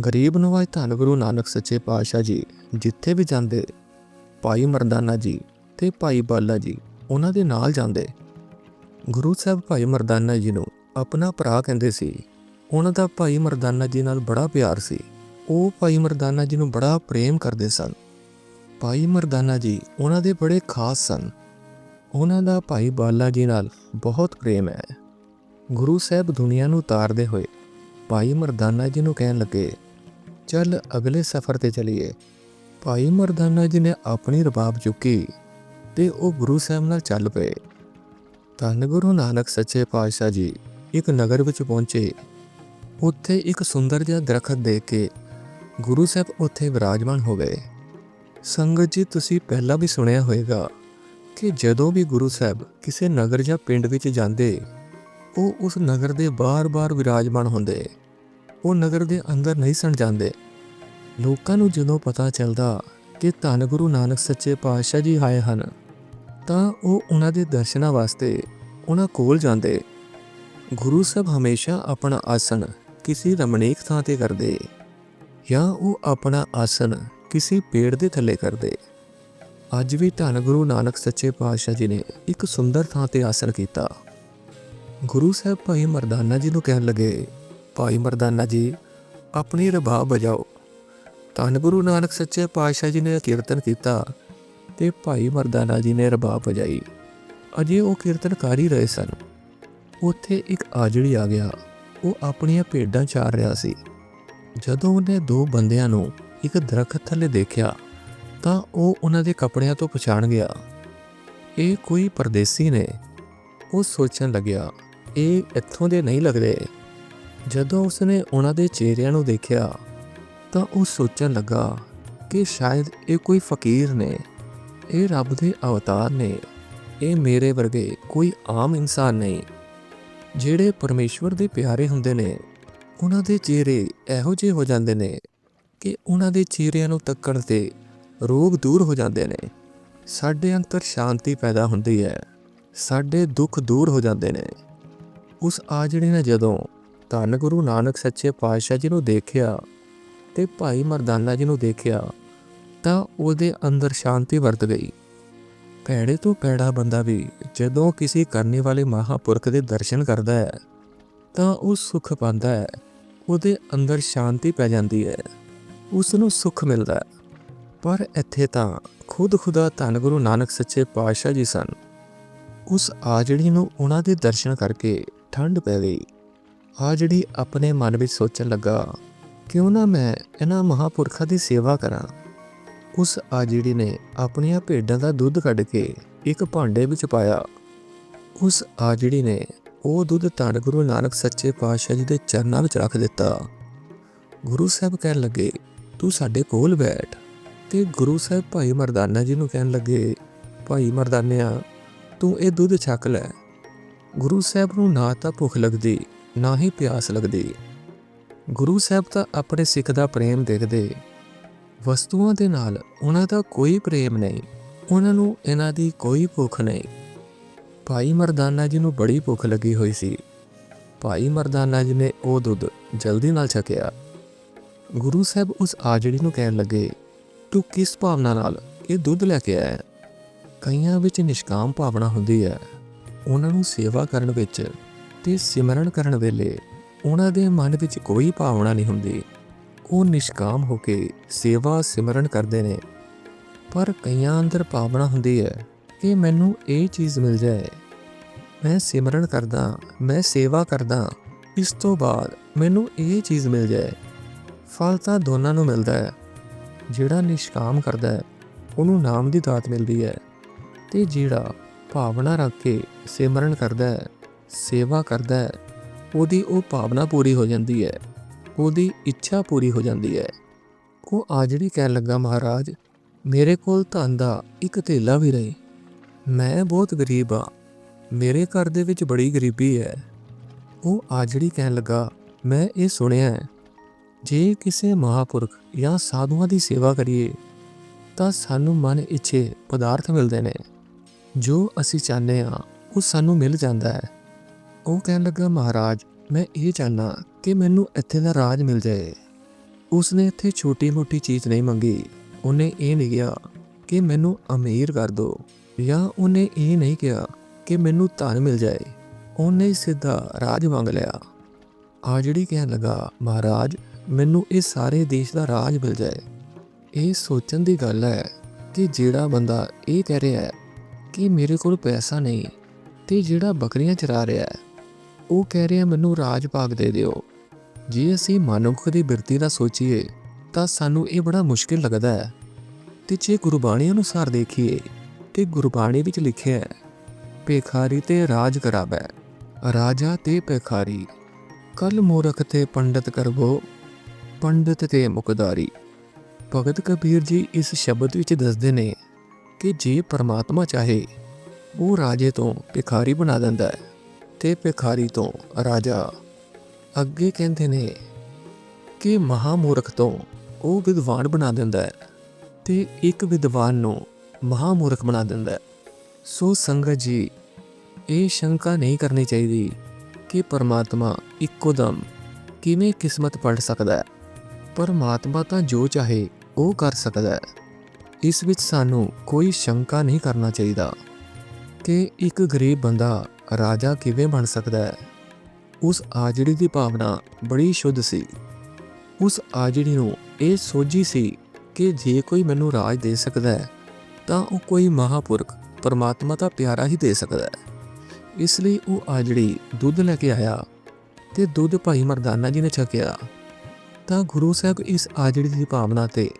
ਗਰੀਬ ਨਵਾਜ ਧੰਨ ਗੁਰੂ ਨਾਨਕ ਸੱਚੇ ਪਾਤਸ਼ਾਹ ਜੀ, ਜਿੱਥੇ ਵੀ ਜਾਂਦੇ, ਭਾਈ ਮਰਦਾਨਾ ਜੀ ਤੇ ਭਾਈ ਬਾਲਾ ਜੀ, ਉਹਨਾਂ ਦੇ ਨਾਲ ਜਾਂਦੇ। ਗੁਰੂ ਸਾਹਿਬ ਭਾਈ ਮਰਦਾਨਾ ਜੀ ਨੂੰ ਆਪਣਾ ਭਰਾ ਕਹਿੰਦੇ ਸੀ। ਉਹਨਾਂ ਦਾ ਭਾਈ ਮਰਦਾਨਾ ਜੀ ਨਾਲ ਬੜਾ ਪਿਆਰ ਸੀ। ਉਹ ਭਾਈ ਮਰਦਾਨਾ ਜੀ ਨੂੰ ਬੜਾ ਪ੍ਰੇਮ ਕਰਦੇ ਸਨ। ਭਾਈ ਮਰਦਾਨਾ ਜੀ ਉਹਨਾਂ ਦੇ ਬੜੇ ਖਾਸ ਸਨ। ਉਹਨਾਂ ਦਾ ਭਾਈ ਬਾਲਾ ਜੀ ਨਾਲ ਬਹੁਤ ਪ੍ਰੇਮ ਹੈ। ਗੁਰੂ ਸਾਹਿਬ ਦੁਨੀਆ ਨੂੰ ਉਤਾਰਦੇ ਹੋਏ ਭਾਈ ਮਰਦਾਨਾ ਜੀ ਨੂੰ ਕਹਿਣ ਲੱਗੇ ਚੱਲ ਅਗਲੇ ਸਫ਼ਰ ਤੇ ਚਲੀਏ। ਭਾਈ ਮਰਦਾਨਾ ਜੀ ਨੇ ਆਪਣੀ ਰਬਾਬ ਚੁੱਕੀ ਤੇ ਉਹ ਗੁਰੂ ਸਾਹਿਬ ਨਾਲ ਚੱਲ ਪਏ। ਧੰਨ ਗੁਰੂ ਨਾਨਕ ਸੱਚੇ ਪਾਤਸ਼ਾਹ ਜੀ, ਇੱਕ ਨਗਰ ਵਿੱਚ ਪਹੁੰਚੇ। ਉੱਥੇ ਇੱਕ ਸੁੰਦਰ ਜਿਹਾ ਦਰਖਤ ਦੇਖ ਕੇ ਗੁਰੂ ਸਾਹਿਬ ਉੱਥੇ ਵਿਰਾਜਮਾਨ ਹੋ ਗਏ। ਸੰਗਤ ਜੀ, ਤੁਸੀਂ ਪਹਿਲਾਂ ਵੀ ਸੁਣਿਆ ਹੋਵੇਗਾ ਕਿ ਜਦੋਂ ਵੀ ਗੁਰੂ ਸਾਹਿਬ ਕਿਸੇ ਨਗਰ ਜਾਂ ਪਿੰਡ ਵਿੱਚ ਜਾਂਦੇ, ਉਹ ਉਸ ਨਗਰ ਦੇ ਬਾਰ-ਬਾਰ ਵਿਰਾਜਮਾਨ ਹੁੰਦੇ। ਉਹ ਨਗਰ ਦੇ ਅੰਦਰ ਨਹੀਂ ਸਣ ਜਾਂਦੇ। ਲੋਕਾਂ ਨੂੰ ਜਦੋਂ ਪਤਾ ਚੱਲਦਾ ਕਿ ਧੰਨ ਗੁਰੂ ਨਾਨਕ ਸੱਚੇ ਪਾਤਸ਼ਾਹ ਜੀ ਆਏ ਹਨ, ਤਾਂ ਉਹ ਉਹਨਾਂ ਦੇ ਦਰਸ਼ਨਾਂ ਵਾਸਤੇ ਉਹਨਾਂ ਕੋਲ ਜਾਂਦੇ। ਗੁਰੂ ਸਾਹਿਬ ਹਮੇਸ਼ਾ ਆਪਣਾ ਆਸਣ ਕਿਸੇ ਰਮਣੀਕ ਥਾਂ ਤੇ ਕਰਦੇ ਜਾਂ ਉਹ ਆਪਣਾ ਆਸਣ ਕਿਸੇ ਪੇੜ ਦੇ ਥੱਲੇ ਕਰਦੇ। ਅੱਜ ਵੀ ਧੰਨ ਗੁਰੂ ਨਾਨਕ ਸੱਚੇ ਪਾਤਸ਼ਾਹ ਜੀ ਨੇ ਇੱਕ ਸੁੰਦਰ ਥਾਂ ਤੇ ਆਸਣ ਕੀਤਾ। ਗੁਰੂ ਸਾਹਿਬ ਭਾਈ ਮਰਦਾਨਾ ਜੀ ਨੂੰ ਕਹਿਣ ਲੱਗੇ ਭਾਈ ਮਰਦਾਨਾ ਜੀ, ਆਪਣੀ ਰਬਾਬ ਵਜਾਓ ਧੰਨ ਗੁਰੂ ਨਾਨਕ ਸੱਚੇ ਪਾਤਸ਼ਾਹ ਜੀ ਨੇ ਕੀਰਤਨ ਕੀਤਾ ਤੇ ਭਾਈ ਮਰਦਾਨਾ ਜੀ ਨੇ ਰਬਾਬ ਵਜਾਈ ਅਜੇ ਉਹ ਕੀਰਤਨ ਕਰ ਹੀ ਰਹੇ ਸਨ। ਉੱਥੇ ਇੱਕ ਆਜੜੀ ਆ ਗਿਆ। ਉਹ ਆਪਣੀਆਂ ਭੇਡਾਂ ਚਾਰ ਰਿਹਾ ਸੀ। ਜਦੋਂ ਉਹਨੇ ਦੋ ਬੰਦਿਆਂ ਨੂੰ ਇੱਕ ਦਰਖਤ ਥੱਲੇ ਦੇਖਿਆ, ਤਾਂ ਉਹ ਉਹਨਾਂ ਦੇ ਕੱਪੜਿਆਂ ਤੋਂ ਪਛਾਣ ਗਿਆ। ਇਹ ਕੋਈ ਪਰਦੇਸੀ ਨੇ। ਉਹ ਸੋਚਣ ਲੱਗਿਆ, ਇਹ ਇੱਥੋਂ ਦੇ ਨਹੀਂ ਲੱਗਦੇ। ਜਦੋਂ ਉਸਨੇ ਉਹਨਾਂ ਦੇ ਚਿਹਰਿਆਂ ਨੂੰ ਦੇਖਿਆ, ਤਾਂ ਉਹ ਸੋਚਣ ਲੱਗਾ ਕਿ ਸ਼ਾਇਦ ਇਹ ਕੋਈ ਫਕੀਰ ਨੇ, ਇਹ ਰੱਬ ਦੇ ਅਵਤਾਰ ਨੇ, ਇਹ ਮੇਰੇ ਵਰਗੇ ਕੋਈ ਆਮ ਇਨਸਾਨ ਨਹੀਂ। ਜਿਹੜੇ ਪਰਮੇਸ਼ਵਰ ਦੇ ਪਿਆਰੇ ਹੁੰਦੇ ਨੇ, ਉਹਨਾਂ ਦੇ ਚਿਹਰੇ ਇਹੋ ਜਿਹੇ ਹੋ ਜਾਂਦੇ ਨੇ ਕਿ ਉਹਨਾਂ ਦੇ ਚਿਹਰਿਆਂ ਨੂੰ ਤੱਕਣ ਤੇ ਰੋਗ ਦੂਰ ਹੋ ਜਾਂਦੇ ਨੇ। ਸਾਡੇ ਅੰਦਰ ਸ਼ਾਂਤੀ ਪੈਦਾ ਹੁੰਦੀ ਹੈ, ਸਾਡੇ ਦੁੱਖ ਦੂਰ ਹੋ ਜਾਂਦੇ ਨੇ। ਉਸ ਆਜੜੀ ਨੇ ਜਦੋਂ ਧੰਨ ਗੁਰੂ ਨਾਨਕ ਸੱਚੇ ਪਾਤਸ਼ਾਹ ਜੀ ਨੂੰ ਦੇਖਿਆ ਤੇ ਭਾਈ ਮਰਦਾਨਾ ਜੀ ਨੂੰ ਦੇਖਿਆ ਤਾਂ ਉਹਦੇ ਅੰਦਰ ਸ਼ਾਂਤੀ ਵਰਤ ਗਈ। ਭੈੜੇ ਤੋਂ ਭੈੜਾ ਬੰਦਾ ਵੀ ਜਦੋਂ ਕਿਸੇ ਕਰਨੇ ਵਾਲੇ ਮਹਾਪੁਰਖ ਦੇ ਦਰਸ਼ਨ ਕਰਦਾ ਹੈ ਤਾਂ ਉਹ ਸੁੱਖ ਪਾਉਂਦਾ ਹੈ, ਉਹਦੇ ਅੰਦਰ ਸ਼ਾਂਤੀ ਪੈ ਜਾਂਦੀ ਹੈ ਉਸ ਨੂੰ ਸੁੱਖ ਮਿਲਦਾ ਹੈ। ਪਰ ਇੱਥੇ ਤਾਂ ਖੁਦ ਖੁਦਾ ਧੰਨ ਗੁਰੂ ਨਾਨਕ ਸੱਚੇ ਪਾਤਸ਼ਾਹ ਜੀ ਸਨ। ਉਸ ਆਜੜੀ ਨੂੰ ਉਹਨਾਂ ਦੇ ਦਰਸ਼ਨ ਕਰਕੇ ਠੰਡ ਪੈ ਗਈ। ਆਜੜੀ ਆਪਣੇ ਮਨ ਵਿੱਚ ਸੋਚਣ ਲੱਗਾ, ਕਿਉਂ ਨਾ ਮੈਂ ਇਹਨਾਂ ਮਹਾਪੁਰਖਾਂ ਦੀ ਸੇਵਾ ਕਰਾਂ? ਉਸ ਆਜੜੀ ਨੇ ਆਪਣੀਆਂ ਭੇਡਾਂ ਦਾ ਦੁੱਧ ਕੱਢ ਕੇ ਇੱਕ ਭਾਂਡੇ ਵਿੱਚ ਪਾਇਆ। ਉਸ ਆਜੜੀ ਨੇ ਉਹ ਦੁੱਧ ਧੰਨ ਗੁਰੂ ਨਾਨਕ ਸੱਚੇ ਪਾਤਸ਼ਾਹ ਜੀ ਦੇ ਚਰਨਾਂ ਵਿੱਚ ਰੱਖ ਦਿੱਤਾ। ਗੁਰੂ ਸਾਹਿਬ ਕਹਿਣ ਲੱਗੇ, ਤੂੰ ਸਾਡੇ ਕੋਲ ਬੈਠ। ਤੇ ਗੁਰੂ ਸਾਹਿਬ ਭਾਈ ਮਰਦਾਨਾ ਜੀ ਨੂੰ ਕਹਿਣ ਲੱਗੇ, ਭਾਈ ਮਰਦਾਨਿਆ, ਤੂੰ ਇਹ ਦੁੱਧ ਛਕ ਲੈ। ਗੁਰੂ ਸਾਹਿਬ ਨੂੰ ਨਾ ਤਾਂ ਭੁੱਖ ਲੱਗਦੀ ਨਾ ਹੀ ਪਿਆਸ ਲੱਗਦੀ। ਗੁਰੂ ਸਾਹਿਬ ਤਾਂ ਆਪਣੇ ਸਿੱਖ ਦਾ ਪ੍ਰੇਮ ਦੇਖਦੇ। ਵਸਤੂਆਂ ਦੇ ਨਾਲ ਉਹਨਾਂ ਦਾ ਕੋਈ ਪ੍ਰੇਮ ਨਹੀਂ। ਉਹਨਾਂ ਨੂੰ ਇਹਨਾਂ ਦੀ ਕੋਈ ਭੁੱਖ ਨਹੀਂ। ਭਾਈ ਮਰਦਾਨਾ ਜੀ ਨੂੰ ਬੜੀ ਭੁੱਖ ਲੱਗੀ ਹੋਈ ਸੀ। ਭਾਈ ਮਰਦਾਨਾ ਜੀ ਨੇ ਉਹ ਦੁੱਧ ਜਲਦੀ ਨਾਲ ਛਕਿਆ। ਗੁਰੂ ਸਾਹਿਬ ਉਸ ਆਜੜੀ ਨੂੰ ਕਹਿਣ ਲੱਗੇ, ਤੂੰ ਕਿਸ ਭਾਵਨਾ ਨਾਲ ਇਹ ਦੁੱਧ ਲੈ ਕੇ ਆਇਆ ਕਈਆਂ ਵਿੱਚ ਨਿਸ਼ਕਾਮ ਭਾਵਨਾ ਹੁੰਦੀ ਹੈ। ਉਹਨਾਂ ਨੂੰ ਸੇਵਾ ਕਰਨ ਵਿੱਚ ਤੇ ਸਿਮਰਨ ਕਰਨ ਵੇਲੇ ਉਹਨਾਂ ਦੇ ਮਨ ਵਿੱਚ ਕੋਈ ਭਾਵਨਾ ਨਹੀਂ ਹੁੰਦੀ। ਉਹ ਨਿਸ਼ਕਾਮ ਹੋ ਕੇ ਸੇਵਾ ਸਿਮਰਨ ਕਰਦੇ ਨੇ। ਪਰ ਕਈਆਂ ਅੰਦਰ ਭਾਵਨਾ ਹੁੰਦੀ ਹੈ ਕਿ ਮੈਨੂੰ ਇਹ ਚੀਜ਼ ਮਿਲ ਜਾਏ। ਮੈਂ ਸਿਮਰਨ ਕਰਦਾ, ਮੈਂ ਸੇਵਾ ਕਰਦਾ, ਇਸ ਤੋਂ ਬਾਅਦ ਮੈਨੂੰ ਇਹ ਚੀਜ਼ ਮਿਲ ਜਾਏ। ਫਲ ਤਾਂ ਦੋਨਾਂ ਨੂੰ ਮਿਲਦਾ ਹੈ। ਜਿਹੜਾ ਨਿਸ਼ਕਾਮ ਕਰਦਾ ਹੈ, ਉਹਨੂੰ ਨਾਮ ਦੀ ਦਾਤ ਮਿਲਦੀ ਹੈ। ਤੇ ਜਿਹੜਾ ਭਾਵਨਾ ਰੱਖ ਕੇ ਸਿਮਰਨ ਕਰਦਾ ਹੈ ਸੇਵਾ ਕਰਦਾ ਹੈ, ਉਹਦੀ ਉਹ ਭਾਵਨਾ ਪੂਰੀ ਹੋ ਜਾਂਦੀ ਹੈ, ਉਹਦੀ ਇੱਛਾ ਪੂਰੀ ਹੋ ਜਾਂਦੀ ਹੈ। ਉਹ ਆਜੜੀ ਕਹਿਣ ਲੱਗਾ, ਮਹਾਰਾਜ, ਮੇਰੇ ਕੋਲ ਧਨ ਦਾ ਇੱਕ ਥੇਲਾ ਵੀ ਨਹੀਂ। ਮੈਂ ਬਹੁਤ ਗਰੀਬ ਆ ਮੇਰੇ ਘਰ ਦੇ ਵਿੱਚ ਬੜੀ ਗਰੀਬੀ ਹੈ। ਉਹ ਆਜੜੀ ਕਹਿਣ ਲੱਗਾ, ਮੈਂ ਇਹ ਸੁਣਿਆ ਹੈ, ਜੇ ਕਿਸੇ ਮਹਾਪੁਰਖ ਜਾਂ ਸਾਧੂਆਂ ਦੀ ਸੇਵਾ ਕਰੀਏ, ਤਾਂ ਸਾਨੂੰ ਮਨ ਇੱਛੇ ਪਦਾਰਥ ਮਿਲਦੇ ਨੇ। ਜੋ ਅਸੀਂ ਚਾਹੁੰਦੇ ਹਾਂ, ਉਹ ਸਾਨੂੰ ਮਿਲ ਜਾਂਦਾ ਹੈ। ਉਹ ਕਹਿਣ ਲੱਗਾ, ਮਹਾਰਾਜ, ਮੈਂ ਇਹ ਚਾਹਨਾ ਕਿ ਮੈਨੂੰ ਇੱਥੇ ਦਾ ਰਾਜ ਮਿਲ ਜਾਏ। ਉਸਨੇ ਇੱਥੇ ਛੋਟੀ-ਮੋਟੀ ਚੀਜ਼ ਨਹੀਂ ਮੰਗੀ। ਉਹਨੇ ਇਹ ਨਹੀਂ ਕਿਹਾ ਕਿ ਮੈਨੂੰ ਅਮੀਰ ਕਰ ਦਿਓ ਜਾਂ ਉਹਨੇ ਇਹ ਨਹੀਂ ਕਿਹਾ ਕਿ ਮੈਨੂੰ ਧਨ ਮਿਲ ਜਾਏ। ਉਹਨੇ ਸਿੱਧਾ ਰਾਜ ਮੰਗ ਲਿਆ। ਆ ਜਿਹੜੀ ਕਹਿਣ ਲੱਗਾ, ਮਹਾਰਾਜ, ਮੈਨੂੰ ਇਹ ਸਾਰੇ ਦੇਸ਼ ਦਾ ਰਾਜ ਮਿਲ ਜਾਏ। ਇਹ ਸੋਚਣ ਦੀ ਗੱਲ ਹੈ ਕਿ ਜਿਹੜਾ ਬੰਦਾ ਇਹ ਕਹਿ ਰਿਹਾ ਹੈ ਕਿ ਮੇਰੇ ਕੋਲ ਪੈਸਾ ਨਹੀਂ ਤੇ ਜਿਹੜਾ ਬੱਕਰੀਆਂ ਚਰਾ ਰਿਹਾ ਹੈ ਉਹ ਕਹਿ ਰਿਹਾ, ਮੈਨੂੰ ਰਾਜ ਭਾਗ ਦੇ ਦਿਓ। ਜੇ ਅਸੀਂ ਮਨੁੱਖ ਦੀ ਬਿਰਤੀ ਦਾ ਸੋਚੀਏ, ਤਾਂ ਸਾਨੂੰ ਇਹ ਬੜਾ ਮੁਸ਼ਕਿਲ ਲੱਗਦਾ ਹੈ। ਤੇ ਜੇ ਗੁਰਬਾਣੀ ਅਨੁਸਾਰ ਦੇਖੀਏ, ਤੇ ਗੁਰਬਾਣੀ ਵਿੱਚ ਲਿਖਿਆ ਹੈ, ਭੇਖਾਰੀ ਤੇ ਰਾਜ ਕਰਾਵੈ, ਰਾਜਾ ਤੇ ਭੇਖਾਰੀ। ਕਲ ਮੂਰਖ ਤੇ ਪੰਡਤ ਕਰਵੋ, ਪੰਡਤ ਤੇ ਮੁਕਦਾਰੀ ਭਗਤ ਕਬੀਰ ਜੀ ਇਸ ਸ਼ਬਦ ਵਿੱਚ ਦੱਸਦੇ ਨੇ ਕਿ ਜੇ ਪਰਮਾਤਮਾ ਚਾਹੇ, ਉਹ ਰਾਜੇ ਤੋਂ ਭਿਖਾਰੀ ਬਣਾ ਦਿੰਦਾ ਹੈ। ਤੇ ਭਿਖਾਰੀ ਤੋਂ ਰਾਜਾ ਅੱਗੇ ਕਹਿੰਦੇ ਨੇ ਕਿ ਮਹਾਮੂਰਖ ਤੋਂ ਉਹ ਵਿਦਵਾਨ ਬਣਾ ਦਿੰਦਾ ਹੈ ਤੇ ਇੱਕ ਵਿਦਵਾਨ ਨੂੰ ਮਹਾਮੂਰਖ ਬਣਾ ਦਿੰਦਾ ਹੈ। ਸੋ ਸੰਗਤ ਜੀ, ਇਹ ਸ਼ੰਕਾ ਨਹੀਂ ਕਰਨੀ ਚਾਹੀਦੀ ਕਿ ਪਰਮਾਤਮਾ ਇੱਕੋ ਦਮ ਕਿਵੇਂ ਕਿਸਮਤ ਪਲਟ ਸਕਦਾ ਹੈ। ਪਰਮਾਤਮਾ ਤਾਂ ਜੋ ਚਾਹੇ ਉਹ ਕਰ ਸਕਦਾ ਹੈ। ਇਸ ਵਿੱਚ ਸਾਨੂੰ ਕੋਈ ਸ਼ੰਕਾ ਨਹੀਂ ਕਰਨਾ ਚਾਹੀਦਾ ਕਿ ਇੱਕ ਗਰੀਬ ਬੰਦਾ ਰਾਜਾ ਕਿਵੇਂ ਬਣ ਸਕਦਾ ਹੈ? ਉਸ ਆਜੜੀ ਦੀ ਭਾਵਨਾ ਬੜੀ ਸ਼ੁੱਧ ਸੀ। ਉਸ ਆਜੜੀ ਨੂੰ ਇਹ ਸੋਝੀ ਸੀ ਕਿ ਜੇ ਕੋਈ ਮੈਨੂੰ ਰਾਜ ਦੇ ਸਕਦਾ ਹੈ, ਤਾਂ ਉਹ ਕੋਈ ਮਹਾਪੁਰਖ ਪਰਮਾਤਮਾ ਦਾ ਪਿਆਰਾ ਹੀ ਦੇ ਸਕਦਾ ਹੈ। ਇਸ ਲਈ ਉਹ ਆਜੜੀ ਦੁੱਧ ਲੈ ਕੇ ਆਇਆ ਤੇ ਦੁੱਧ ਭਾਈ ਮਰਦਾਨਾ ਜੀ ਨੇ ਛਕਿਆ। ਤਾਂ ਗੁਰੂ ਸਾਹਿਬ ਇਸ ਆਜੜੀ ਦੀ ਭਾਵਨਾ ਤੇ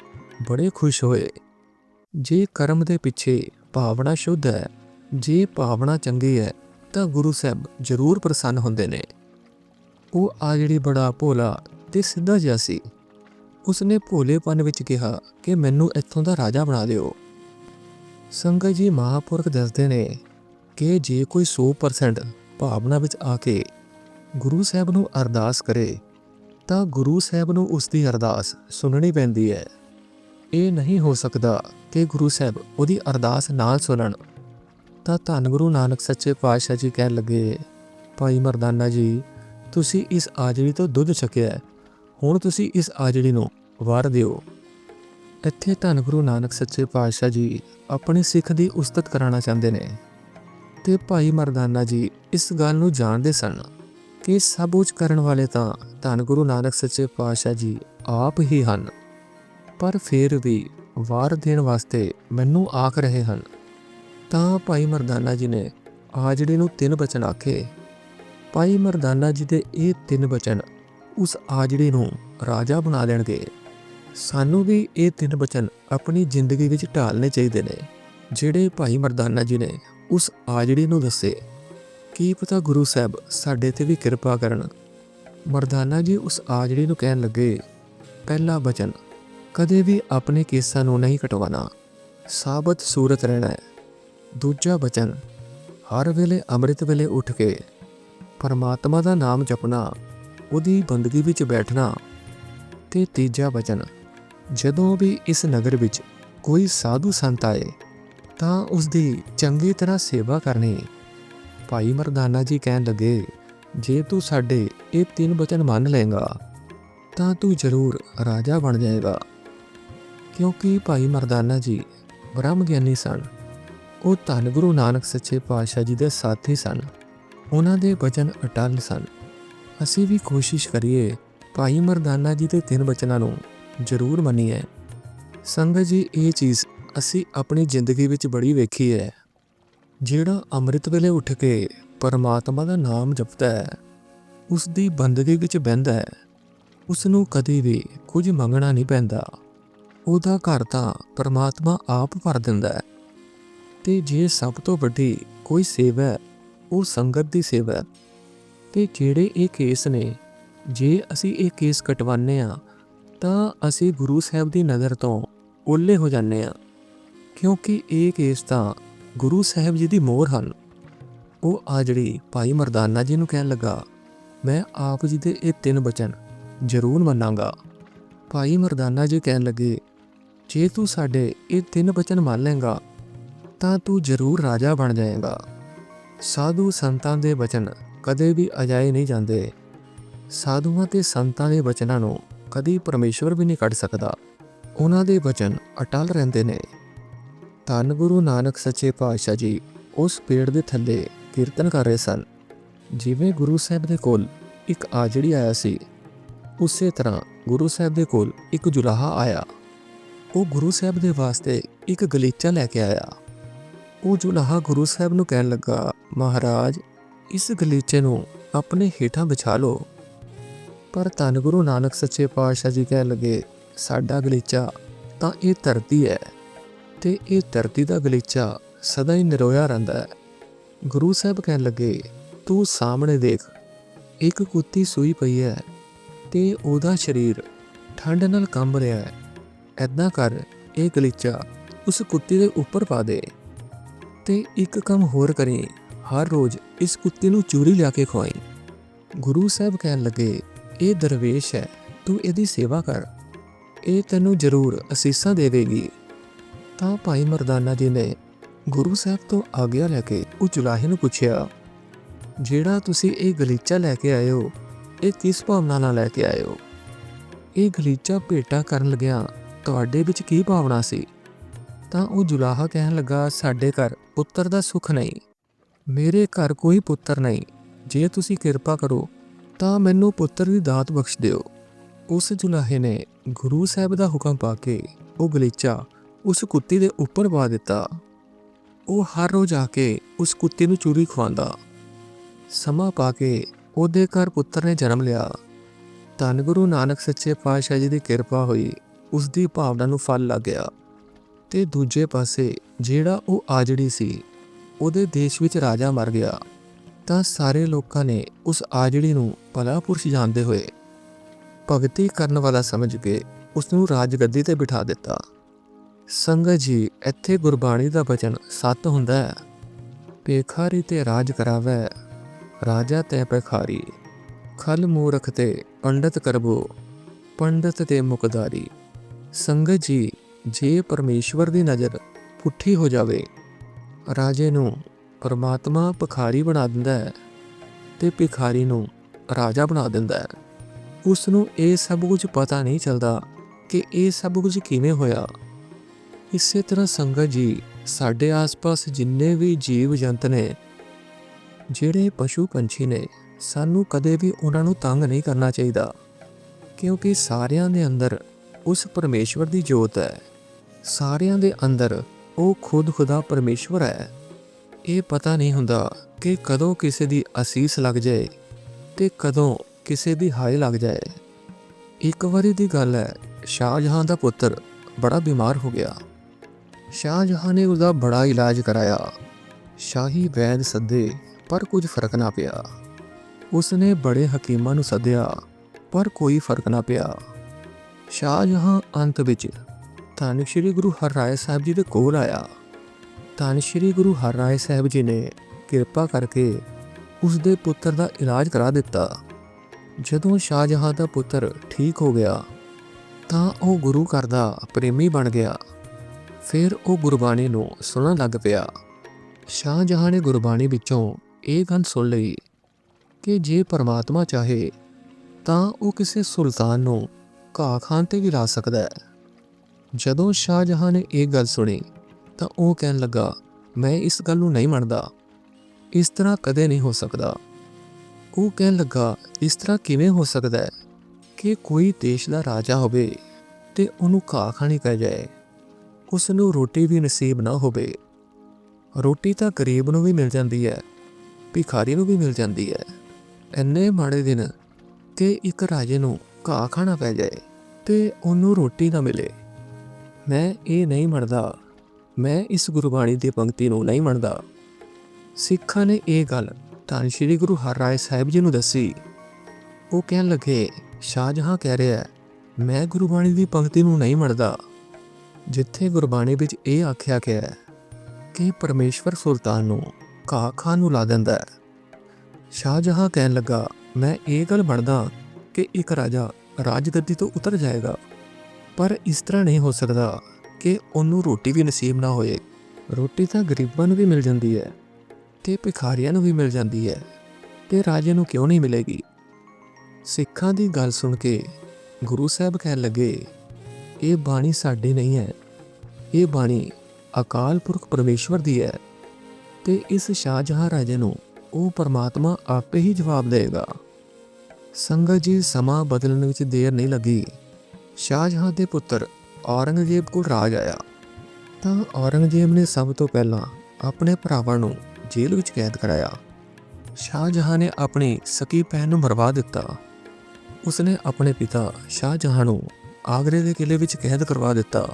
ਬੜੇ ਖੁਸ਼ ਹੋਏ। ਜੇ ਕਰਮ ਦੇ ਪਿੱਛੇ ਭਾਵਨਾ ਸ਼ੁੱਧ ਹੈ, ਜੇ ਭਾਵਨਾ ਚੰਗੀ ਹੈ ਤਾਂ ਗੁਰੂ ਸਾਹਿਬ ਜ਼ਰੂਰ ਪ੍ਰਸੰਨ ਹੁੰਦੇ ਨੇ। ਉਹ ਆ ਜਿਹੜੀ ਬੜਾ ਭੋਲਾ ਤੇ ਸਿੱਧਾ ਜਿਹਾ ਸੀ। ਉਸਨੇ ਭੋਲੇਪਨ ਵਿੱਚ ਕਿਹਾ ਕਿ ਮੈਨੂੰ ਇੱਥੋਂ ਦਾ ਰਾਜਾ ਬਣਾ ਦਿਓ। ਸੰਗਤ ਜੀ ਮਹਾਪੁਰਖ ਦੱਸਦੇ ਨੇ ਕਿ ਜੇ ਕੋਈ 100% ਭਾਵਨਾ ਵਿੱਚ ਆ ਕੇ ਗੁਰੂ ਸਾਹਿਬ ਨੂੰ ਅਰਦਾਸ ਕਰੇ, ਤਾਂ ਗੁਰੂ ਸਾਹਿਬ ਨੂੰ ਉਸ ਦੀ ਅਰਦਾਸ ਸੁਣਨੀ ਪੈਂਦੀ ਹੈ। ਇਹ ਨਹੀਂ ਹੋ ਸਕਦਾ ਕਿ ਗੁਰੂ ਸਾਹਿਬ ਉਹਦੀ ਅਰਦਾਸ ਨਾ ਸੁਣਨ। ਤਾਂ ਧੰਨ ਗੁਰੂ ਨਾਨਕ ਸੱਚੇ ਪਾਤਸ਼ਾਹ ਜੀ ਕਹਿਣ ਲੱਗੇ, ਭਾਈ ਮਰਦਾਨਾ ਜੀ, ਤੁਸੀਂ ਇਸ ਆਜੜੀ ਤੋਂ ਦੁੱਧ ਛਕਿਆ ਹੁਣ ਤੁਸੀਂ ਇਸ ਆਜੜੀ ਨੂੰ ਵਾਰ ਦਿਓ। ਇੱਥੇ ਧੰਨ ਗੁਰੂ ਨਾਨਕ ਸੱਚੇ ਪਾਤਸ਼ਾਹ ਜੀ ਆਪਣੇ ਸਿੱਖ ਦੀ ਉਸਤਤ ਕਰਾਉਣਾ ਚਾਹੁੰਦੇ ਨੇ। ਤੇ ਭਾਈ ਮਰਦਾਨਾ ਜੀ, ਇਸ ਗੱਲ ਨੂੰ ਜਾਣਦੇ ਸਨ ਕਿ ਸਭ ਕੁਝ ਕਰਨ ਵਾਲੇ ਤਾਂ ਧੰਨ ਗੁਰੂ ਨਾਨਕ ਸੱਚੇ ਪਾਤਸ਼ਾਹ ਜੀ ਆਪ ਹੀ ਹਨ। ਪਰ ਫਿਰ ਵੀ ਵਾਰ ਦੇਣ ਵਾਸਤੇ ਮੈਨੂੰ ਆਖ ਰਹੇ ਹਨ ਤਾਂ ਭਾਈ ਮਰਦਾਨਾ ਜੀ ਨੇ ਆਜੜੀ ਨੂੰ ਤਿੰਨ ਬਚਨ ਆਖੇ। ਭਾਈ ਮਰਦਾਨਾ ਜੀ ਦੇ ਇਹ ਤਿੰਨ ਬਚਨ ਉਸ ਆਜੜੀ ਨੂੰ ਰਾਜਾ ਬਣਾ ਦੇਣਗੇ। ਸਾਨੂੰ ਵੀ ਇਹ ਤਿੰਨ ਬਚਨ ਆਪਣੀ ਜ਼ਿੰਦਗੀ ਵਿੱਚ ਢਾਲਣੇ ਚਾਹੀਦੇ ਨੇ, ਜਿਹੜੇ ਭਾਈ ਮਰਦਾਨਾ ਜੀ ਨੇ ਉਸ ਆਜੜੀ ਨੂੰ ਦੱਸੇ। ਕੀ ਪਤਾ ਗੁਰੂ ਸਾਹਿਬ ਸਾਡੇ ਤੇ ਵੀ ਕਿਰਪਾ ਕਰਨ। ਮਰਦਾਨਾ ਜੀ ਉਸ ਆਜੜੀ ਨੂੰ ਕਹਿਣ ਲੱਗੇ, ਪਹਿਲਾ ਬਚਨ, ਕਦੇ ਵੀ ਆਪਣੇ ਕੇਸਾਂ ਨੂੰ ਨਹੀਂ ਕਟਵਾਣਾ ਸਾਬਤ ਸੂਰਤ ਰਹਿਣਾ ਹੈ। ਦੂਜਾ ਬਚਨ, ਹਰ ਵੇਲੇ ਅੰਮ੍ਰਿਤ ਵੇਲੇ ਉੱਠ ਕੇ ਪਰਮਾਤਮਾ ਦਾ ਨਾਮ ਜਪਣਾ, ਉਹਦੀ ਬੰਦਗੀ ਵਿੱਚ ਬੈਠਣਾ। ਤੇ ਤੀਜਾ ਬਚਨ, ਜਦੋਂ ਵੀ ਇਸ ਨਗਰ ਵਿੱਚ ਕੋਈ ਸਾਧੂ ਸੰਤ ਆਏ, ਤਾਂ ਉਸ ਦੀ ਚੰਗੀ ਤਰ੍ਹਾਂ ਸੇਵਾ ਕਰਨੀ। ਭਾਈ ਮਰਦਾਨਾ ਜੀ ਕਹਿਣ ਲੱਗੇ, ਜੇ ਤੂੰ ਸਾਡੇ ਇਹ ਤਿੰਨ ਬਚਨ ਮੰਨ ਲਏਗਾ, ਤਾਂ ਤੂੰ ਜ਼ਰੂਰ ਰਾਜਾ ਬਣ ਜਾਏਗਾ। ਕਿਉਂਕਿ ਭਾਈ ਮਰਦਾਨਾ ਜੀ ਬ੍ਰਹਮ ਗਿਆਨੀ ਸਨ। ਉਹ ਧੰਨ ਗੁਰੂ ਨਾਨਕ ਸੱਚੇ ਪਾਤਸ਼ਾਹ ਜੀ ਦੇ ਸਾਥੀ ਸਨ। ਉਹਨਾਂ ਦੇ ਬਚਨ ਅਟਲ ਸਨ। ਅਸੀਂ ਵੀ ਕੋਸ਼ਿਸ਼ ਕਰੀਏ, ਭਾਈ ਮਰਦਾਨਾ ਜੀ ਦੇ ਤਿੰਨ ਬਚਨਾਂ ਨੂੰ ਜ਼ਰੂਰ ਮੰਨੀਏ। ਸੰਗਤ ਜੀ, ਇਹ ਚੀਜ਼ ਅਸੀਂ ਆਪਣੀ ਜ਼ਿੰਦਗੀ ਵਿੱਚ ਬੜੀ ਵੇਖੀ ਹੈ। ਜਿਹੜਾ ਅੰਮ੍ਰਿਤ ਵੇਲੇ ਉੱਠ ਕੇ ਪਰਮਾਤਮਾ ਦਾ ਨਾਮ ਜਪਦਾ ਹੈ ਉਸ ਦੀ ਬੰਦਗੀ ਵਿੱਚ ਬਹਿੰਦਾ ਹੈ ਉਸ ਨੂੰ ਕਦੇ ਵੀ ਕੁਝ ਮੰਗਣਾ ਨਹੀਂ ਪੈਂਦਾ। ਉਹਦਾ ਘਰ ਤਾਂ ਪਰਮਾਤਮਾ ਆਪ ਭਰ ਦਿੰਦਾ ਹੈ। ਤੇ ਜੇ ਸਭ ਤੋਂ ਵੱਡੀ ਕੋਈ ਸੇਵਾ ਹੈ, ਉਹ ਸੰਗਤ ਦੀ ਸੇਵਾ ਹੈ। ਤੇ ਜਿਹੜੇ ਇਹ ਕੇਸ ਨੇ, ਜੇ ਅਸੀਂ ਇਹ ਕੇਸ ਕਟਵਾਨੇ ਆ ਤਾਂ ਅਸੀਂ ਗੁਰੂ ਸਾਹਿਬ ਦੀ ਨਜ਼ਰ ਤੋਂ ਓਲੇ ਹੋ ਜਾਂਦੇ ਆ ਕਿਉਂਕਿ ਇਹ ਕੇਸ ਤਾਂ ਗੁਰੂ ਸਾਹਿਬ ਜੀ ਦੀ ਮੋਹਰ ਹਨ। ਉਹ ਆ ਜਿਹੜੀ ਭਾਈ ਮਰਦਾਨਾ ਜੀ ਨੂੰ ਕਹਿਣ ਲੱਗਾ, ਮੈਂ ਆਪ ਜੀ ਦੇ ਇਹ ਤਿੰਨ ਬਚਨ ਜ਼ਰੂਰ ਮੰਨਾਂਗਾ। ਭਾਈ ਮਰਦਾਨਾ ਜੀ ਕਹਿਣ ਲੱਗੇ, ਜੇ ਤੂੰ ਸਾਡੇ ਇਹ ਤਿੰਨ ਬਚਨ ਮੰਨ ਲੇਗਾ ਤਾਂ ਤੂੰ ਜ਼ਰੂਰ ਰਾਜਾ ਬਣ ਜਾਏਗਾ। ਸਾਧੂ ਸੰਤਾਂ ਦੇ ਬਚਨ ਕਦੇ ਵੀ ਅਜਾਏ ਨਹੀਂ ਜਾਂਦੇ। ਸਾਧੂਆਂ ਤੇ ਸੰਤਾਂ ਦੇ ਬਚਨਾਂ ਨੂੰ ਕਦੀ ਪਰਮੇਸ਼ਵਰ ਵੀ ਨਹੀਂ ਕੱਢ ਸਕਦਾ। ਉਹਨਾਂ ਦੇ ਵਚਨ ਅਟਲ ਰਹਿੰਦੇ ਨੇ। ਧੰਨ ਗੁਰੂ ਨਾਨਕ ਸੱਚੇ ਪਾਤਸ਼ਾਹ ਜੀ ਉਸ ਪੇੜ ਦੇ ਥੱਲੇ ਕੀਰਤਨ ਕਰ ਰਹੇ ਸਨ। ਜਿਵੇਂ ਗੁਰੂ ਸਾਹਿਬ ਦੇ ਕੋਲ ਇੱਕ ਆਜੜੀ ਆਇਆ ਸੀ, ਉਸੇ ਤਰ੍ਹਾਂ ਗੁਰੂ ਸਾਹਿਬ ਦੇ ਕੋਲ ਇੱਕ ਜੁਲਾਹਾ ਆਇਆ। ਉਹ ਗੁਰੂ ਸਾਹਿਬ ਦੇ ਵਾਸਤੇ ਇੱਕ ਗਲੀਚਾ ਲੈ ਕੇ ਆਇਆ। ਉਹ ਜੁਲਾਹਾ ਗੁਰੂ ਸਾਹਿਬ ਨੂੰ ਕਹਿਣ ਲੱਗਾ, ਮਹਾਰਾਜ, ਇਸ ਗਲੀਚੇ ਨੂੰ ਆਪਣੇ ਹੇਠਾਂ ਵਿਛਾ ਲਓ। ਪਰ ਧੰਨ ਗੁਰੂ ਨਾਨਕ ਸੱਚੇ ਪਾਤਸ਼ਾਹ ਜੀ ਕਹਿਣ ਲੱਗੇ, ਸਾਡਾ ਗਲੀਚਾ ਤਾਂ ਇਹ ਧਰਤੀ ਹੈ ਤੇ ਇਹ ਧਰਤੀ ਦਾ ਗਲੀਚਾ ਸਦਾ ਹੀ ਨਿਰੋਇਆ ਰਹਿੰਦਾ ਹੈ। ਗੁਰੂ ਸਾਹਿਬ ਕਹਿਣ ਲੱਗੇ, ਤੂੰ ਸਾਹਮਣੇ ਦੇਖ, ਇੱਕ ਕੁੱਤੀ ਸੂਈ ਪਈ ਹੈ ਤੇ ਉਹਦਾ ਸਰੀਰ ਠੰਡ ਨਾਲ ਕੰਬ ਰਿਹਾ ਹੈ। ਐਦਾਂ ਕਰ, ਇਹ ਗਲੀਚਾ ਉਸ ਕੁੱਤੀ ਦੇ ਉੱਪਰ ਪਾ ਦੇ। ਤੇ ਇੱਕ ਕੰਮ ਹੋਰ ਕਰੀ। ਹਰ ਰੋਜ਼ ਇਸ ਕੁੱਤੀ ਨੂੰ ਚੂਰੀ ਲਿਆ ਕੇ ਖਵਾਈ ਗੁਰੂ ਸਾਹਿਬ ਕਹਿਣ ਲੱਗੇ, ਇਹ ਦਰਵੇਸ਼ ਹੈ, ਤੂੰ ਇਹਦੀ ਸੇਵਾ ਕਰ। ਇਹ ਤੈਨੂੰ ਜ਼ਰੂਰ ਅਸੀਸਾਂ ਦੇਵੇਗੀ। ਤਾਂ ਭਾਈ ਮਰਦਾਨਾ ਜੀ ਨੇ ਗੁਰੂ ਸਾਹਿਬ ਤੋਂ ਆਗਿਆ ਲੈ ਕੇ ਉਹ ਜੁਲਾਹੇ ਨੂੰ ਪੁੱਛਿਆ, ਜਿਹੜਾ ਤੁਸੀਂ ਇਹ ਗਲੀਚਾ ਲੈ ਕੇ ਆਏ ਹੋ, ਇਹ ਕਿਸ ਭਾਵਨਾ ਨਾਲ ਲੈ ਕੇ ਆਏ ਹੋ? ਇਹ ਗਲੀਚਾ ਭੇਟਾ ਕਰਨ ਲੱਗਿਆ ਤੁਹਾਡੇ ਵਿੱਚ ਕੀ ਭਾਵਨਾ ਸੀ? ਤਾਂ ਉਹ ਜੁਲਾਹਾ ਕਹਿਣ ਲੱਗਾ, ਸਾਡੇ ਘਰ ਪੁੱਤਰ ਦਾ ਸੁੱਖ ਨਹੀਂ। ਮੇਰੇ ਘਰ ਕੋਈ ਪੁੱਤਰ ਨਹੀਂ। ਜੇ ਤੁਸੀਂ ਕਿਰਪਾ ਕਰੋ, ਤਾਂ ਮੈਨੂੰ ਪੁੱਤਰ ਦੀ ਦਾਤ ਬਖਸ਼ ਦਿਓ। ਉਸ ਜੁਲਾਹੇ ਨੇ ਗੁਰੂ ਸਾਹਿਬ ਦਾ ਹੁਕਮ ਪਾ ਕੇ ਉਹ ਗਲੀਚਾ ਉਸ ਕੁੱਤੀ ਦੇ ਉੱਪਰ ਪਾ ਦਿੱਤਾ। ਉਹ ਹਰ ਰੋਜ਼ ਆ ਕੇ ਉਸ ਕੁੱਤੇ ਨੂੰ ਚੂਰੀ ਖਵਾਉਂਦਾ। ਸਮਾਂ ਪਾ ਕੇ ਉਹਦੇ ਘਰ ਪੁੱਤਰ ਨੇ ਜਨਮ ਲਿਆ। ਧੰਨ ਗੁਰੂ ਨਾਨਕ ਸੱਚੇ ਪਾਤਸ਼ਾਹ ਜੀ ਦੀ ਕਿਰਪਾ ਹੋਈ ਉਸ ਦੀ ਭਾਵਨਾ ਨੂੰ ਫਲ ਲੱਗ ਗਿਆ। ਤੇ ਦੂਜੇ ਪਾਸੇ ਜਿਹੜਾ ਉਹ ਆਜੜੀ ਸੀ, ਉਹਦੇ ਦੇਸ਼ ਵਿੱਚ ਰਾਜਾ ਮਰ ਗਿਆ। ਤਾਂ ਸਾਰੇ ਲੋਕਾਂ ਨੇ ਉਸ ਆਜੜੀ ਨੂੰ ਭਲਾ ਪੁਰਸ਼ ਜਾਣਦੇ ਹੋਏ ਭਗਤੀ ਕਰਨ ਵਾਲਾ ਸਮਝ ਕੇ ਉਸ ਨੂੰ ਰਾਜਗੱਦੀ ਤੇ ਬਿਠਾ ਦਿੱਤਾ। ਸੰਗਤ ਜੀ, ਇੱਥੇ ਗੁਰਬਾਣੀ ਦਾ ਬਚਨ ਸੱਤ ਹੁੰਦਾ ਹੈ। ਪੇਖਾਰੀ ਤੇ ਰਾਜ ਕਰਾਵੇ, ਰਾਜਾ ਤੇ ਪੇਖਾਰੀ ਖਲ ਮੂਰਖ ਤੇ ਪੰਡਤ ਕਰਬੋ, ਪੰਡਤ ਤੇ ਮੁਕਦਾਰੀ। ਸੰਗਤ ਜੀ ਜੇ ਪਰਮੇਸ਼ਵਰ ਦੀ ਨਜ਼ਰ ਪੁੱਠੀ ਹੋ ਜਾਵੇ, ਰਾਜੇ ਨੂੰ ਪਰਮਾਤਮਾ ਭਿਖਾਰੀ ਬਣਾ ਦਿੰਦਾ ਹੈ ਤੇ ਭਿਖਾਰੀ ਨੂੰ ਰਾਜਾ ਬਣਾ ਦਿੰਦਾ ਹੈ। ਉਸ ਨੂੰ ਇਹ ਸਭ ਕੁਝ ਪਤਾ ਨਹੀਂ ਚੱਲਦਾ ਕਿ ਇਹ ਸਭ ਕੁਝ ਕਿਵੇਂ ਹੋਇਆ। ਇਸੇ ਤਰ੍ਹਾਂ ਸੰਗਤ ਜੀ ਸਾਡੇ ਆਸ-ਪਾਸ ਜਿੰਨੇ ਵੀ ਜੀਵ ਜੰਤ ਨੇ, ਜਿਹੜੇ ਪਸ਼ੂ ਪੰਛੀ ਨੇ, ਸਾਨੂੰ ਕਦੇ ਵੀ ਉਹਨਾਂ ਨੂੰ ਤੰਗ ਨਹੀਂ ਕਰਨਾ ਚਾਹੀਦਾ, ਕਿਉਂਕਿ ਸਾਰਿਆਂ ਦੇ ਅੰਦਰ ਉਸ ਪਰਮੇਸ਼ਵਰ ਦੀ ਜੋਤ ਹੈ। ਸਾਰਿਆਂ ਦੇ ਅੰਦਰ ਉਹ ਖੁਦ ਖੁਦਾ ਪਰਮੇਸ਼ਵਰ ਹੈ। ਇਹ ਪਤਾ ਨਹੀਂ ਹੁੰਦਾ ਕਿ ਕਦੋਂ ਕਿਸੇ ਦੀ ਅਸੀਸ ਲੱਗ ਜਾਏ ਤੇ ਕਦੋਂ ਕਿਸੇ ਦੀ ਹਾਏ ਲੱਗ ਜਾਏ। ਇੱਕ ਵਾਰੀ ਦੀ ਗੱਲ ਹੈ, ਸ਼ਾਹਜਹਾਂ ਦਾ ਪੁੱਤਰ ਬੜਾ ਬਿਮਾਰ ਹੋ ਗਿਆ। ਸ਼ਾਹਜਹਾਂ ਨੇ ਉਹਦਾ ਬੜਾ ਇਲਾਜ ਕਰਾਇਆ। ਸ਼ਾਹੀ ਵੈਦ ਸੱਦੇ, ਪਰ ਕੁਝ ਫ਼ਰਕ ਨਾ ਪਿਆ। ਉਸਨੇ ਬੜੇ ਹਕੀਮਾਂ ਨੂੰ ਸੱਦਿਆ, ਪਰ ਕੋਈ ਫ਼ਰਕ ਨਾ ਪਿਆ। ਸ਼ਾਹਜਹਾਂ ਅੰਤ ਵਿੱਚ ਧੰਨ ਸ਼੍ਰੀ ਗੁਰੂ ਹਰਰਾਏ ਸਾਹਿਬ ਜੀ ਦੇ ਕੋਲ ਆਇਆ। ਧੰਨ ਸ਼੍ਰੀ ਗੁਰੂ ਹਰਰਾਏ ਸਾਹਿਬ ਜੀ ਨੇ ਕਿਰਪਾ ਕਰਕੇ ਉਸ ਦੇ ਪੁੱਤਰ ਦਾ ਇਲਾਜ ਕਰਾ ਦਿੱਤਾ। ਜਦੋਂ ਸ਼ਾਹਜਹਾਂ ਦਾ ਪੁੱਤਰ ਠੀਕ ਹੋ ਗਿਆ, ਤਾਂ ਉਹ ਗੁਰੂ ਘਰ ਦਾ ਪ੍ਰੇਮੀ ਬਣ ਗਿਆ। ਫਿਰ ਉਹ ਗੁਰਬਾਣੀ ਨੂੰ ਸੁਣਨ ਲੱਗ ਪਿਆ। ਸ਼ਾਹਜਹਾਂ ਨੇ ਗੁਰਬਾਣੀ ਵਿੱਚੋਂ ਇਹ ਗੱਲ ਸੁਣ ਲਈ ਕਿ ਜੇ ਪਰਮਾਤਮਾ ਚਾਹੇ, ਤਾਂ ਉਹ ਕਿਸੇ ਸੁਲਤਾਨ ਨੂੰ ਘਾਹ ਖਾਨ ਤੇ ਵੀ ਲਾ ਸਕਦਾ ਹੈ। ਜਦੋਂ ਸ਼ਾਹਜਹਾਂ ਨੇ ਇਹ ਗੱਲ ਸੁਣੀ ਤਾਂ ਉਹ ਕਹਿਣ ਲੱਗਾ, ਮੈਂ ਇਸ ਗੱਲ ਨੂੰ ਨਹੀਂ ਮੰਨਦਾ। ਇਸ ਤਰ੍ਹਾਂ ਕਦੇ ਨਹੀਂ ਹੋ ਸਕਦਾ। ਉਹ ਕਹਿਣ ਲੱਗਾ, ਇਸ ਤਰ੍ਹਾਂ ਕਿਵੇਂ ਹੋ ਸਕਦਾ ਹੈ ਕਿ ਕੋਈ ਦੇਸ਼ ਦਾ ਰਾਜਾ ਹੋਵੇ ਤੇ ਉਹਨੂੰ ਘਾਹ ਖਾਣੀ ਪੈ ਜਾਏ? ਉਸ ਨੂੰ ਰੋਟੀ ਵੀ ਨਸੀਬ ਨਾ ਹੋਵੇ। ਰੋਟੀ ਤਾਂ ਗਰੀਬ ਨੂੰ ਵੀ ਮਿਲ ਜਾਂਦੀ ਹੈ, ਭਿਖਾਰੀ ਨੂੰ ਵੀ ਮਿਲ ਜਾਂਦੀ ਹੈ। ਐਨੇ ਮਾੜੇ ਦਿਨ ਕਿ ਇੱਕ ਰਾਜੇ ਨੂੰ ਘਾਹ ਖਾਣਾ ਪੈ ਜਾਏ ਤੇ ਉਹਨੂੰ ਰੋਟੀ ਨਾ ਮਿਲੇ। ਮੈਂ ਇਹ ਨਹੀਂ ਮੰਨਦਾ। ਮੈਂ ਇਸ ਗੁਰਬਾਣੀ ਦੀ ਪੰਕਤੀ ਨੂੰ ਨਹੀਂ ਮੰਨਦਾ। ਸਿੱਖਾਂ ਨੇ ਇਹ ਗੱਲ ਧੰਨ ਸ਼੍ਰੀ ਗੁਰੂ ਹਰਰਾਏ ਸਾਹਿਬ ਜੀ ਨੂੰ ਦੱਸੀ। ਉਹ ਕਹਿਣ ਲੱਗੇ, ਸ਼ਾਹਜਹਾਂ ਕਹਿ ਰਿਹਾ ਹੈ, ਮੈਂ ਗੁਰਬਾਣੀ ਦੀ ਪੰਕਤੀ ਨੂੰ ਨਹੀਂ ਮੰਨਦਾ। ਜਿੱਥੇ ਗੁਰਬਾਣੀ ਵਿੱਚ ਇਹ ਆਖਿਆ ਗਿਆ ਹੈ ਕਿ ਪਰਮੇਸ਼ਵਰ ਸੁਲਤਾਨ ਨੂੰ ਘਾਹ ਖਾਨ ਨੂੰ ਲਾ ਦਿੰਦਾ ਹੈ। ਸ਼ਾਹਜਹਾਂ ਕਹਿਣ ਲੱਗਾ, ਮੈਂ ਇਹ ਗੱਲ ਮੰਨਦਾ ਕਿ ਇੱਕ ਰਾਜਾ ਰਾਜਗੱਦੀ ਤੋਂ ਉਤਰ ਜਾਏਗਾ। ਪਰ ਇਸ ਤਰ੍ਹਾਂ ਨਹੀਂ ਹੋ ਸਕਦਾ ਕਿ ਉਹਨੂੰ ਰੋਟੀ ਵੀ ਨਸੀਬ ਨਾ ਹੋਏ। ਰੋਟੀ ਤਾਂ ਗਰੀਬਾਂ ਨੂੰ ਵੀ ਮਿਲ ਜਾਂਦੀ ਹੈ ਤੇ ਭਿਖਾਰੀਆਂ ਨੂੰ ਵੀ ਮਿਲ ਜਾਂਦੀ ਹੈ ਤੇ ਰਾਜੇ ਨੂੰ ਕਿਉਂ ਨਹੀਂ ਮਿਲੇਗੀ? ਸਿੱਖਾਂ ਦੀ ਗੱਲ ਸੁਣ ਕੇ ਗੁਰੂ ਸਾਹਿਬ ਕਹਿਣ ਲੱਗੇ, ਇਹ ਬਾਣੀ ਸਾਡੀ ਨਹੀਂ ਹੈ। ਇਹ ਬਾਣੀ ਅਕਾਲ ਪੁਰਖ ਪਰਮੇਸ਼ਵਰ ਦੀ ਹੈ ਤੇ ਇਸ ਸ਼ਾਹਜਹਾਂ ਰਾਜੇ ਨੂੰ ਉਹ ਪਰਮਾਤਮਾ ਆਪੇ ਹੀ ਜਵਾਬ ਦੇਗਾ ਸੰਗਤ ਜੀ, ਸਮਾਂ ਬਦਲਣ ਵਿੱਚ ਦੇਰ ਨਹੀਂ ਲੱਗੀ। ਸ਼ਾਹਜਹਾਂ ਦੇ ਪੁੱਤਰ ਔਰੰਗਜ਼ੇਬ ਕੋਲ ਰਾਜ ਆਇਆ। ਤਾਂ ਔਰੰਗਜ਼ੇਬ ਨੇ ਸਭ ਤੋਂ ਪਹਿਲਾਂ ਆਪਣੇ ਭਰਾਵਾਂ ਨੂੰ ਜੇਲ੍ਹ ਵਿੱਚ ਕੈਦ ਕਰਾਇਆ। ਸ਼ਾਹਜਹਾਂ ਨੇ ਆਪਣੀ ਸਕੀ ਭੈਣ ਨੂੰ ਮਰਵਾ ਦਿੱਤਾ। ਉਸਨੇ ਆਪਣੇ ਪਿਤਾ ਸ਼ਾਹਜਹਾਂ ਨੂੰ ਆਗਰੇ ਦੇ ਕਿਲੇ ਵਿੱਚ ਕੈਦ ਕਰਵਾ ਦਿੱਤਾ।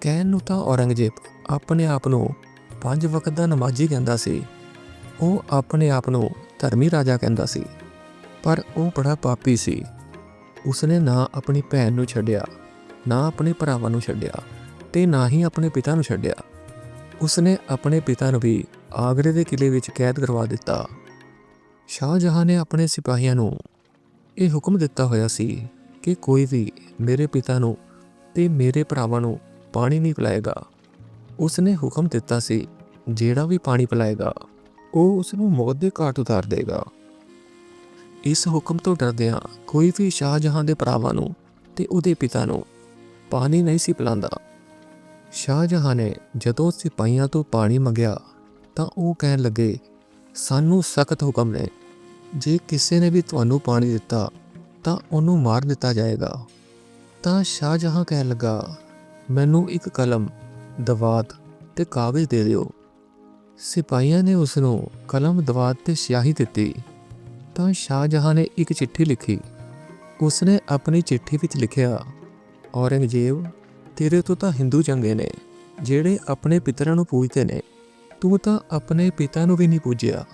ਕਹਿਣ ਨੂੰ ਤਾਂ ਔਰੰਗਜ਼ੇਬ ਆਪਣੇ ਆਪ ਨੂੰ ਪੰਜ ਵਕਤ ਦਾ ਨਮਾਜ਼ੀ ਕਹਿੰਦਾ ਸੀ। ਉਹ ਆਪਣੇ ਆਪ ਨੂੰ ਧਰਮੀ ਰਾਜਾ ਕਹਿੰਦਾ ਸੀ। ਪਰ ਉਹ ਬੜਾ ਪਾਪੀ ਸੀ। ਉਸਨੇ ਨਾ ਆਪਣੀ ਭੈਣ ਨੂੰ ਛੱਡਿਆ, ਨਾ ਆਪਣੇ ਭਰਾਵਾਂ ਨੂੰ ਛੱਡਿਆ ਤੇ ਨਾ ਹੀ ਆਪਣੇ ਪਿਤਾ ਨੂੰ ਛੱਡਿਆ। ਉਸਨੇ ਆਪਣੇ ਪਿਤਾ ਨੂੰ ਵੀ ਆਗਰੇ ਦੇ ਕਿਲੇ ਵਿੱਚ ਕੈਦ ਕਰਵਾ ਦਿੱਤਾ। ਸ਼ਾਹਜਹਾਂ ਨੇ ਆਪਣੇ ਸਿਪਾਹੀਆਂ ਨੂੰ ਇਹ ਹੁਕਮ ਦਿੱਤਾ ਹੋਇਆ ਸੀ ਕਿ ਕੋਈ ਵੀ ਮੇਰੇ ਪਿਤਾ ਨੂੰ ਤੇ ਮੇਰੇ ਭਰਾਵਾਂ ਨੂੰ ਪਾਣੀ ਨਹੀਂ ਪਿਲਾਏਗਾ। ਉਸਨੇ ਹੁਕਮ ਦਿੱਤਾ ਸੀ, ਜਿਹੜਾ ਵੀ ਪਾਣੀ ਪਿਲਾਏਗਾ, ਉਹ ਉਸ ਨੂੰ ਮੌਤ ਦੇ ਘਾਟ ਉਤਾਰ ਦੇਗਾ। ਇਸ ਹੁਕਮ ਤੋਂ ਡਰਦਿਆਂ ਕੋਈ ਵੀ ਸ਼ਾਹਜਹਾਂ ਦੇ ਭਰਾਵਾਂ ਨੂੰ ਤੇ ਉਹਦੇ ਪਿਤਾ ਨੂੰ ਪਾਣੀ ਨਹੀਂ ਸੀ ਪਿਲਾਉਂਦਾ। ਸ਼ਾਹਜਹਾਂ ਨੇ ਜਦੋਂ ਸਿਪਾਹੀਆਂ ਤੋਂ ਪਾਣੀ ਮੰਗਿਆ ਤਾਂ ਉਹ ਕਹਿਣ ਲੱਗੇ, ਸਾਨੂੰ ਸਖਤ ਹੁਕਮ ਨੇ। ਜੇ ਕਿਸੇ ਨੇ ਵੀ ਤੁਹਾਨੂੰ ਪਾਣੀ ਦਿੱਤਾ ਤਾਂ ਉਹਨੂੰ ਮਾਰ ਦਿੱਤਾ ਜਾਏਗਾ। ਤਾਂ ਸ਼ਾਹਜਹਾਂ ਕਹਿਣ ਲੱਗਾ, ਮੈਨੂੰ ਇੱਕ ਕਲਮ, ਦਵਾਤ ਤੇ ਕਾਗਜ਼ ਦੇ ਦਿਓ। ਸਿਪਾਹੀਆਂ ਨੇ ਉਸ ਨੂੰ ਕਲਮ, ਦਵਾਤ ਤੇ ਸਿਆਹੀ ਦਿੱਤੀ। ਤਾਂ ਸ਼ਾਹਜਹਾਂ ਨੇ ਇੱਕ ਚਿੱਠੀ ਲਿਖੀ। ਉਸਨੇ ਆਪਣੀ ਚਿੱਠੀ ਵਿੱਚ ਲਿਖਿਆ, ਔਰੰਗਜ਼ੇਬ, ਤੇਰੇ ਤੋਂ ਤਾਂ ਹਿੰਦੂ ਚੰਗੇ ਨੇ, ਜਿਹੜੇ ਆਪਣੇ ਪਿਤਰਾਂ ਨੂੰ ਪੂਜਦੇ ਨੇ। ਤੂੰ ਤਾਂ ਆਪਣੇ ਪਿਤਾ ਨੂੰ ਵੀ ਨਹੀਂ ਪੂਜਿਆ।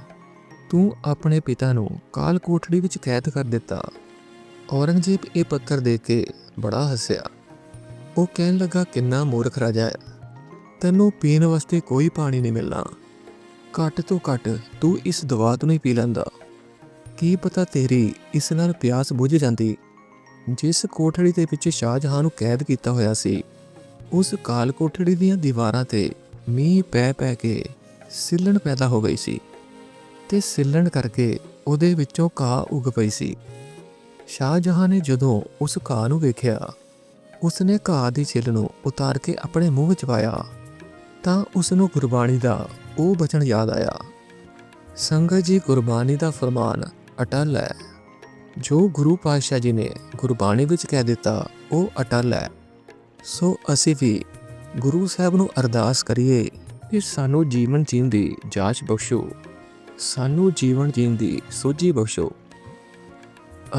ਤੂੰ ਆਪਣੇ ਪਿਤਾ ਨੂੰ ਕਾਲ ਕੋਠੜੀ ਵਿੱਚ ਕੈਦ ਕਰ ਦਿੱਤਾ। ਔਰੰਗਜ਼ੇਬ ਇਹ ਪੱਤਰ ਦੇਖ ਕੇ ਬੜਾ ਹੱਸਿਆ। ਉਹ ਕਹਿਣ ਲੱਗਾ, ਕਿੰਨਾ ਮੂਰਖ ਰਾਜਾ ਹੈ। ਤੈਨੂੰ ਪੀਣ ਵਾਸਤੇ ਕੋਈ ਪਾਣੀ ਨਹੀਂ ਮਿਲਣਾ। ਘੱਟ ਤੋਂ ਘੱਟ ਤੂੰ ਇਸ ਦਵਾ ਤੋਂ ਨਹੀਂ ਪੀ ਲੈਂਦਾ। ਕੀ ਪਤਾ ਤੇਰੀ ਇਸ ਨਾਲ ਪਿਆਸ ਬੁੱਝ ਜਾਂਦੀ? ਜਿਸ ਕੋਠੜੀ ਦੇ ਵਿੱਚ ਸ਼ਾਹਜਹਾਂ ਨੂੰ ਕੈਦ ਕੀਤਾ ਹੋਇਆ ਸੀ, ਉਸ ਕਾਲ ਕੋਠੜੀ ਦੀਆਂ ਦੀਵਾਰਾਂ ਤੇ ਮੀਂਹ ਪੈ ਪੈ ਕੇ ਸਿੱਲਣ ਪੈਦਾ ਹੋ ਗਈ ਸੀ ਤੇ ਸਿੱਲਣ ਕਰਕੇ ਉਹਦੇ ਵਿੱਚੋਂ ਘਾਹ ਉੱਗ ਪਈ ਸੀ। ਸ਼ਾਹਜਹਾਂ ਨੇ ਜਦੋਂ ਉਸ ਘਾਹ ਨੂੰ ਵੇਖਿਆ, ਉਸਨੇ ਘਾਹ ਦੀ ਛਿੱਲ ਨੂੰ ਉਤਾਰ ਕੇ ਆਪਣੇ ਮੂੰਹ ਵਿੱਚ ਪਾਇਆ, ਤਾਂ ਉਸ ਨੂੰ ਗੁਰਬਾਣੀ ਦਾ ਉਹ ਬਚਨ ਯਾਦ ਆਇਆ। ਸੰਗਤ ਜੀ, ਗੁਰਬਾਣੀ ਦਾ ਫਰਮਾਨ ਅਟਲ ਹੈ। ਜੋ ਗੁਰੂ ਪਾਤਸ਼ਾਹ ਜੀ ਨੇ ਗੁਰਬਾਣੀ ਵਿੱਚ ਕਹਿ ਦਿੱਤਾ, ਉਹ ਅਟਲ ਹੈ। ਸੋ ਅਸੀਂ ਵੀ ਗੁਰੂ ਸਾਹਿਬ ਨੂੰ ਅਰਦਾਸ ਕਰੀਏ ਕਿ ਸਾਨੂੰ ਜੀਵਨ ਜੀਣ ਦੀ ਜਾਂਚ ਬਖਸ਼ੋ, ਸਾਨੂੰ ਜੀਵਨ ਜੀਣ ਦੀ ਸੋਝੀ ਬਖਸ਼ੋ।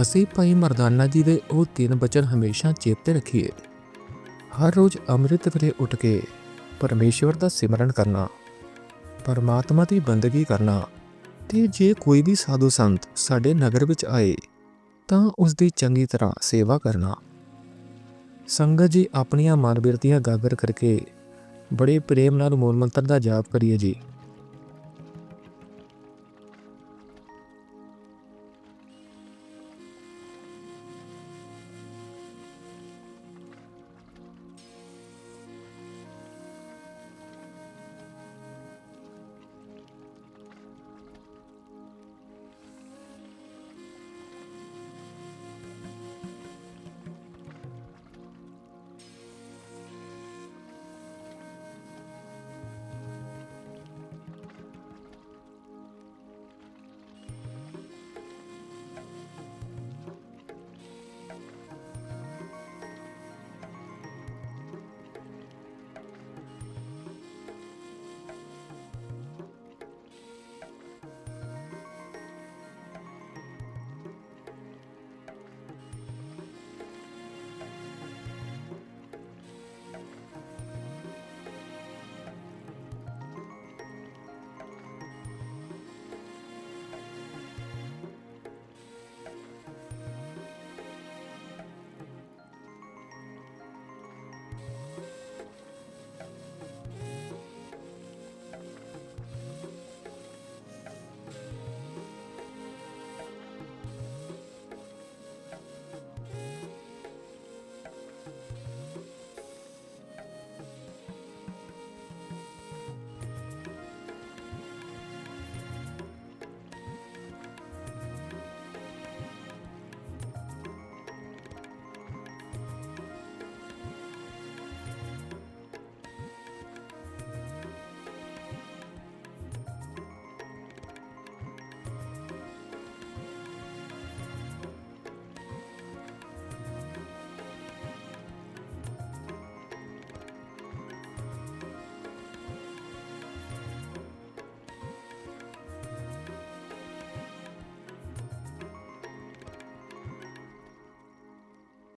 ਅਸੀਂ ਭਾਈ ਮਰਦਾਨਾ ਜੀ ਦੇ ਉਹ ਤਿੰਨ ਬਚਨ ਹਮੇਸ਼ਾ ਚੇਤੇ ਰੱਖੀਏ। ਹਰ ਰੋਜ਼ ਅੰਮ੍ਰਿਤ ਵੇਲੇ ਉੱਠ ਕੇ ਪਰਮੇਸ਼ਵਰ ਦਾ ਸਿਮਰਨ ਕਰਨਾ, ਪਰਮਾਤਮਾ ਦੀ ਬੰਦਗੀ ਕਰਨਾ ਤੇ ਜੇ ਕੋਈ ਵੀ ਸਾਧੂ ਸੰਤ ਸਾਡੇ ਨਗਰ ਵਿੱਚ ਆਏ, ਤਾਂ ਉਸ ਦੀ ਚੰਗੀ ਤਰ੍ਹਾਂ ਸੇਵਾ ਕਰਨਾ। ਸੰਗਤ ਜੀ ਆਪਣੀਆਂ ਮਨ ਬਿਰਤੀਆਂ ਗਾਗਰ ਕਰਕੇ ਬੜੇ ਪ੍ਰੇਮ ਨਾਲ ਮੂਲ ਮੰਤਰ ਦਾ ਜਾਪ ਕਰੀਏ ਜੀ।